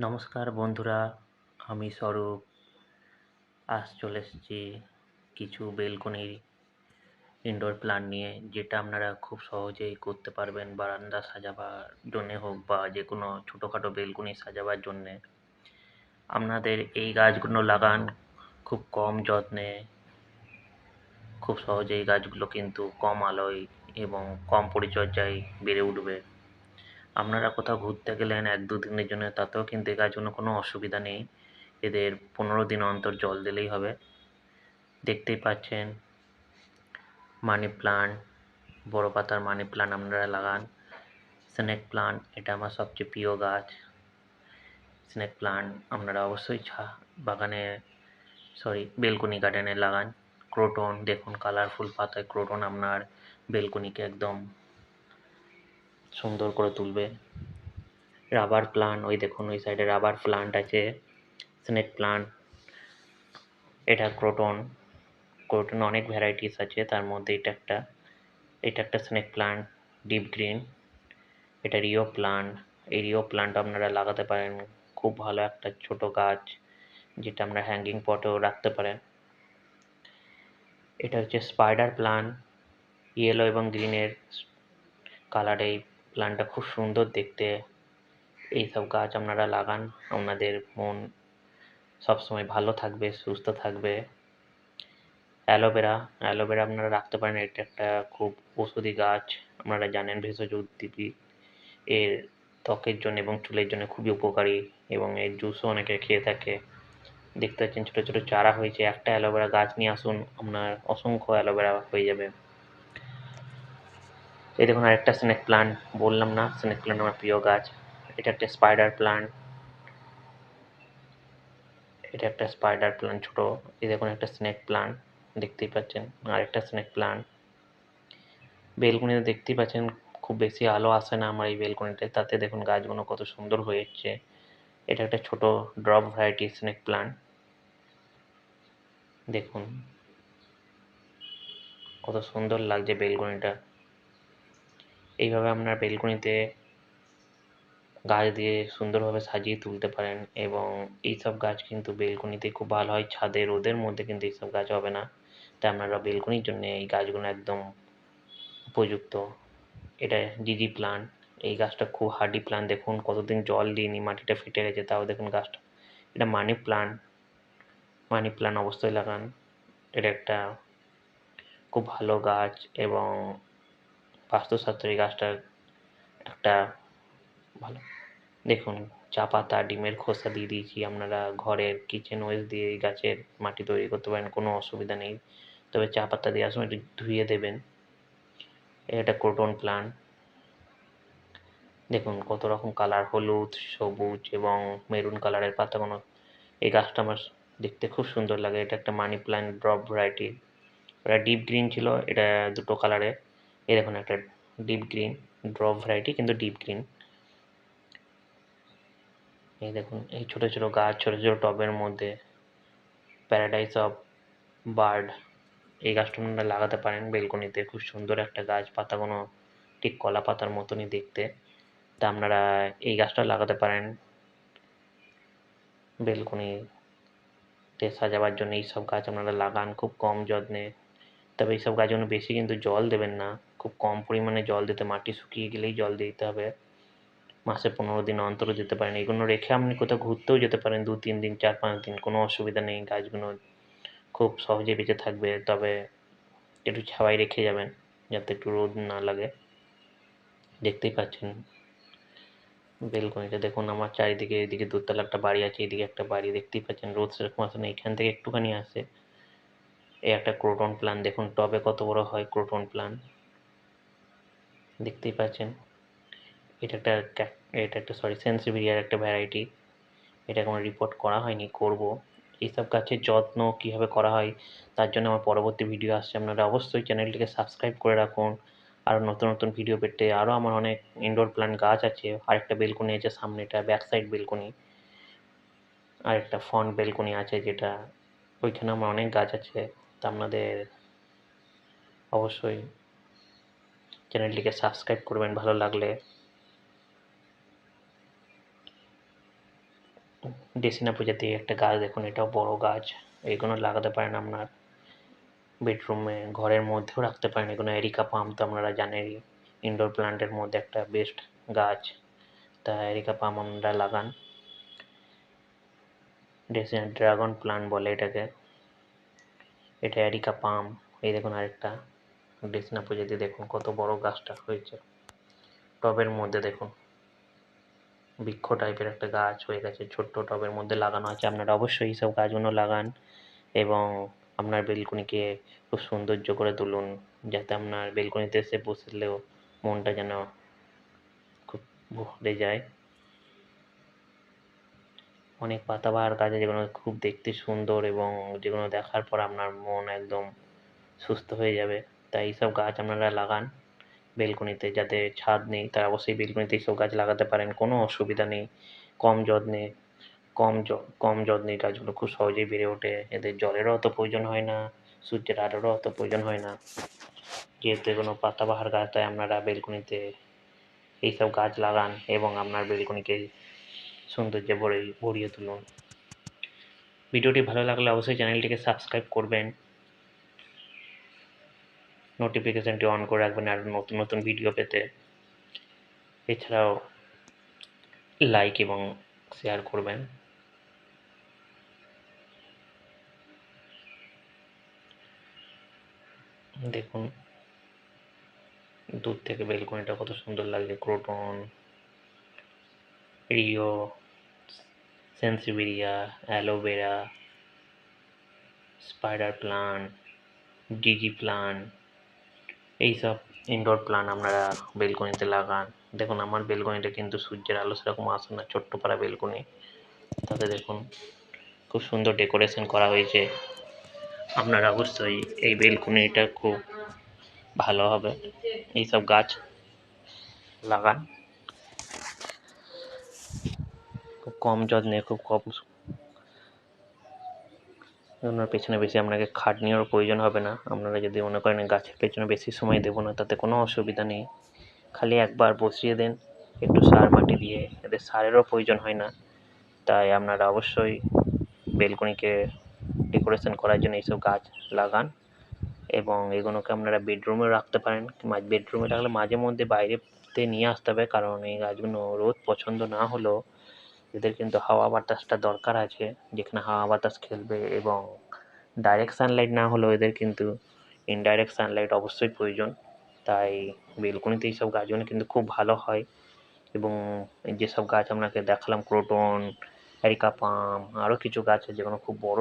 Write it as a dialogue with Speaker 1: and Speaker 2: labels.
Speaker 1: নমস্কার বন্ধুরা, আমি স্বরূপ। আজ চলে এসেছি কিছু বেলকনির ইনডোর প্ল্যান্ট নিয়ে, যেটা আপনারা খুব সহজেই করতে পারবেন বারান্দা সাজাবার জন্যে হোক বা যে কোনো ছোটোখাটো বেলকনি সাজাবার জন্যে। আপনাদের এই গাছগুলো লাগান খুব কম যত্নে। খুব সহজেই গাছগুলো কিন্তু কম আলোয় এবং কম পরিচর্যায় বেড়ে উঠবে। আপনারা কোথাও ঘুরতে গেলেন এক দু দিনের জন্য, তাতেও কিন্তু এই গাছগুলো কোনো অসুবিধা নেই। এদের পনেরো দিন অন্তর জল দিলেই হবে। দেখতেই পাচ্ছেন মানি প্লান্ট বড় পাতার মানি প্লান্ট আপনারা লাগান। স্নেক প্লান্ট এটা আমার সবচেয়ে প্রিয় গাছ। স্নেক প্লান্ট আপনারা অবশ্যই ছা, বাগানে সরি বেলকনি গার্ডেনে লাগান। ক্রোটন দেখুন কালারফুল পাতায় ক্রোটন আপনার বেলকনিকে একদম সুন্দর করে তুলবে। রাবার প্লান্ট ওই দেখুন, ওই সাইডে রাবার প্লান্ট আছে স্নেক প্লান্ট এটা ক্রোটন ক্রোটন অনেক ভ্যারাইটিস আছে, তার মধ্যে এটা একটা এটা একটা স্নেক প্লান্ট ডিপ গ্রিন এটা রিও প্লান্ট এই রিও প্লান্ট আপনারা লাগাতে পারেন, খুব ভালো একটা ছোট গাছ, যেটা আমরা হ্যাঙ্গিং পটেও রাখতে পারেন। এটা হচ্ছে স্পাইডার প্লান্ট ইয়েলো এবং গ্রিনের কালার এই প্ল্যান্টটা খুব সুন্দর দেখতে। এইসব গাছ আপনারা লাগান, আপনাদের মন সবসময় ভালো থাকবে, সুস্থ থাকবে। অ্যালোভেরা অ্যালোভেরা আপনারা রাখতে পারেন, এটা একটা খুব ওষুধি গাছ, আপনারা জানেন ভেষজ উদ্ভিদ এর ত্বকের জন্য এবং চুলের জন্য খুবই উপকারী এবং এর জুসও অনেকে খেয়ে থাকে। দেখতে পাচ্ছেন ছোটো ছোটো চারা হয়েছে, একটা অ্যালোভেরা গাছ নিয়ে আসুন, আপনার অসংখ্য অ্যালোভেরা হয়ে যাবে। এই দেখুন আরেকটা স্নেক প্লান্ট বললাম না স্নেক প্লান্ট আমার প্রিয় গাছ। এটা একটা স্পাইডার প্লান্ট এটা একটা স্পাইডার প্লান্ট ছোট। এই দেখুন একটা স্নেক প্লান্ট দেখতেই পাচ্ছেন। আরেকটা স্নেক প্লান্ট বেলকনিতে দেখতেই পাচ্ছেন, খুব বেশি আলো আসে না আমার এই বেলকনিতে। তাতে দেখুন গাছগুলো কত সুন্দর হয়ে যাচ্ছে। এটা একটা ছোট ড্রপ ভ্যারাইটি স্নেক প্লান্ট দেখুন, কত সুন্দর লাগছে বেলকনিটা। এইভাবে আপনার বেলকনিতে গাছ দিয়ে সুন্দরভাবে সাজিয়ে তুলতে পারেন এবং এইসব গাছ কিন্তু বেলকনিতে খুব ভালো হয়। ছাদে রোদের মধ্যে কিন্তু এইসব গাছ হবে না। তাই আপনারা বেলকনির জন্য এই গাছগুলো একদম উপযুক্ত। এটা জিজি প্লান্ট। এই গাছটা খুব হার্ডি প্লান্ট। দেখুন কতদিন জল দিইনি, মাটিটা ফেটে গেছে। তাও দেখুন গাছটা। এটা মানি প্লান্ট। মানি প্লান্ট অবশ্যই লাগান। এটা একটা খুব ভালো গাছ এবং বাস্তুশাস্ত্র এই গাছটার একটা ভালো। দেখুন, চা পাতা, ডিমের খোসা দিয়ে দিয়েছি আপনারা ঘরের কিচেন ওয়েস্ট দিয়ে এই গাছের মাটি তৈরি করতে পারেন, কোনো অসুবিধা নেই। তবে চা পাতা দেওয়ার সময় একটু ধুয়ে দেবেন। এটা ক্রোটন প্লান্ট দেখুন, কত রকম কালার হলুদ, সবুজ এবং মেরুন কালারের পাতাগুলো। এই গাছটা আমার দেখতে খুব সুন্দর লাগে। এটা একটা মানি প্ল্যান্ট ড্রপ ভ্যারাইটি এটা ডিপ গ্রিন ছিল, এটা দুটো কালারে এই দেখুন একটা ডিপ গ্রিন ড্রপ ভ্যারাইটি কিন্তু ডিপ গ্রিন এই দেখুন, এই ছোটো ছোটো গাছ, ছোটো ছোটো টবের মধ্যে প্যারাডাইস অফ বার্ড এই গাছটা আপনারা লাগাতে পারেন বেলকনিতে। খুব সুন্দর একটা গাছ পাতাগুলো ঠিক কলা পাতার মতনই দেখতে। তা আপনারা এই গাছটা লাগাতে পারেন বেলকনিতে সাজাবার জন্য। এইসব গাছ আপনারা লাগান, খুব কম যত্নে। তবে এইসব গাছগুলো বেশি কিন্তু জল দেবেন না। খুব কম পরিমাণে জল দিতে, মাটি শুকিয়ে গেলেই জল দিতে হবে। মাসে পনেরো দিন অন্তরও যেতে পারেন। এগুলো রেখে আপনি কোথাও ঘুরতেও যেতে পারেন, দু তিন দিন, চার পাঁচ দিন, কোনো অসুবিধা নেই। গাছগুলো খুব সহজে বেঁচে থাকবে, তবে একটু ছাওয়াই রেখে যাবেন যাতে একটু রোদ না লাগে। দেখতেই পাচ্ছেন বেলকনিটা। দেখুন, আমার চারিদিকে এদিকে দোতলা একটা বাড়ি আছে, এদিকে একটা বাড়ি। দেখতেই পাচ্ছেন রোদ সেরকম আসে না, এখান থেকে একটুখানি আসে। এই একটা ক্রোটন প্লান দেখুন, টবে কত বড় হয় ক্রোটন প্লান দেখতেই পাচ্ছেন। এটা একটা এটা একটা সরি সেন্সিভিরিয়ার একটা ভ্যারাইটি এটা কোনো রিপোর্ট করা হয়নি, করব। এইসব গাছের যত্ন কীভাবে করা হয়, তার জন্য আমার পরবর্তী ভিডিও আসছে। আপনারা অবশ্যই চ্যানেলটিকে সাবস্ক্রাইব করে রাখুন। আরও নতুন নতুন ভিডিও পেতে আরও আমার অনেক ইনডোর প্ল্যান্ট গাছ আছে। আরেকটা বেলকনি আছে সামনেটা ব্যাক সাইড বেলকনি আরেকটা ফ্রন্ট বেলকনি আছে যেটা, ওইখানে আমার অনেক গাছ আছে। তা আপনাদের অবশ্যই চ্যানেলটিকে সাবস্ক্রাইব করবেন, ভালো লাগলে। ডেসিনা প্রজাতির একটা গাছ দেখুন, এটাও বড় গাছ, এগুলো লাগাতে পারেন আপনার বেডরুমে, ঘরের মধ্যেও রাখতে পারেন, এগুলো এরিকা পাম তো আপনারা জানেনই ইনডোর প্ল্যান্টের মধ্যে একটা বেস্ট গাছ, তা এরিকা পাম আপনারা লাগান। ডেসিনা ড্রাগন প্লান্ট বলে এটাকে, এটা এরিকা পাম, এই দেখুন আরেকটা। ডেসিনা প্রজাতি দেখুন, কত বড় গাছটা হয়েছে। টবের মধ্যে দেখুন, বৃক্ষ টাইপের একটা গাছ হয়ে গেছে, ছোট্ট টবের মধ্যে লাগানো আছে। আপনারা অবশ্যই এইসব গাছগুলো লাগান এবং আপনার বেলকনিকে খুব সৌন্দর্য করে তুলুন, যাতে আপনার বেলকনিতে এসে বসলেও মনটা যেন খুব ভরে যায়। অনেক পাতাবাহার গাছ যেগুলো খুব দেখতে সুন্দর এবং যেগুলো দেখার পর আপনার মন একদম সুস্থ হয়ে যাবে। তাই এইসব গাছ আপনারা লাগান বেলকনিতে যাদের ছাদ নেই তারা অবশ্যই বেলকনিতে এইসব গাছ লাগাতে পারেন, কোনো অসুবিধা নেই। কম যত্নে, কম কম যত্নে গাছগুলো খুব সহজেই বেড়ে ওঠে। এদের জলেরও অত প্রয়োজন হয় না, সূর্যের আলোরও অত প্রয়োজন হয় না। যেহেতু এগুলো পাতাবাহার গাছ, তাই আপনারা বেলকনিতে এইসব গাছ লাগান এবং আপনার বেলকনিকে সৌন্দর্যে ভরে, ভরিয়ে তুলুন। ভিডিওটি ভালো লাগলে অবশ্যই চ্যানেলটিকে সাবস্ক্রাইব করবেন। নোটিফিকেশানটি অন করে রাখবেন আর নতুন নতুন ভিডিও পেতে। এছাড়াও লাইক এবং শেয়ার করবেন। দেখুন, দূর থেকে বেলকনিটা কত সুন্দর লাগছে। Croton rhoeo sansevieria aloe vera spider plant ZZ plant এইসব ইনডোর প্লান্ট আপনারা বেলকনিতে লাগান। দেখুন, আমার বেলকনিটা কিন্তু সূর্যের আলো সেরকম আসে না ছোট্ট পাড়া বেলকনি। তাতে দেখুন, খুব সুন্দর ডেকোরেশন করা হয়েছে। আপনারা অবশ্যই এই বেলকনিটা খুব ভালো হবে। এইসব গাছ লাগান। খুব কম যত্নে, খুব কম ওনার পেছনে বেশি আপনাকে খাটনিরও প্রয়োজন হবে না। আপনারা যদি মনে করেন গাছের পেছনে বেশি সময় দেবো না, তাতে কোনো অসুবিধা নেই। খালি একবার বসিয়ে দেন, একটু সার মাটি দিয়ে এদের সারেরও প্রয়োজন হয় না। তাই আপনারা অবশ্যই বেলকনিকে ডেকোরেশন করার জন্য এইসব গাছ লাগান এবং এগুলোকে আপনারা বেডরুমেও রাখতে পারেন। বেডরুমে রাখলে মাঝে মধ্যে বাইরেতে নিয়ে আসতে হবে, কারণ এই গাছগুলো রোদ পছন্দ না হলেও এদের কিন্তু হাওয়া বাতাসটা দরকার আছে, যেখানে হাওয়া বাতাস খেলবে এবং ডাইরেক্ট সানলাইট না হলেও এদের কিন্তু ইনডাইরেক্ট সানলাইট অবশ্যই প্রয়োজন। তাই বেলকনিতে এইসব গাছগুলো কিন্তু খুব ভালো হয় এবং যেসব গাছ আপনাকে দেখালাম, ক্রোটন এরিকা পাম আরও কিছু গাছ আছে যেগুলো খুব বড়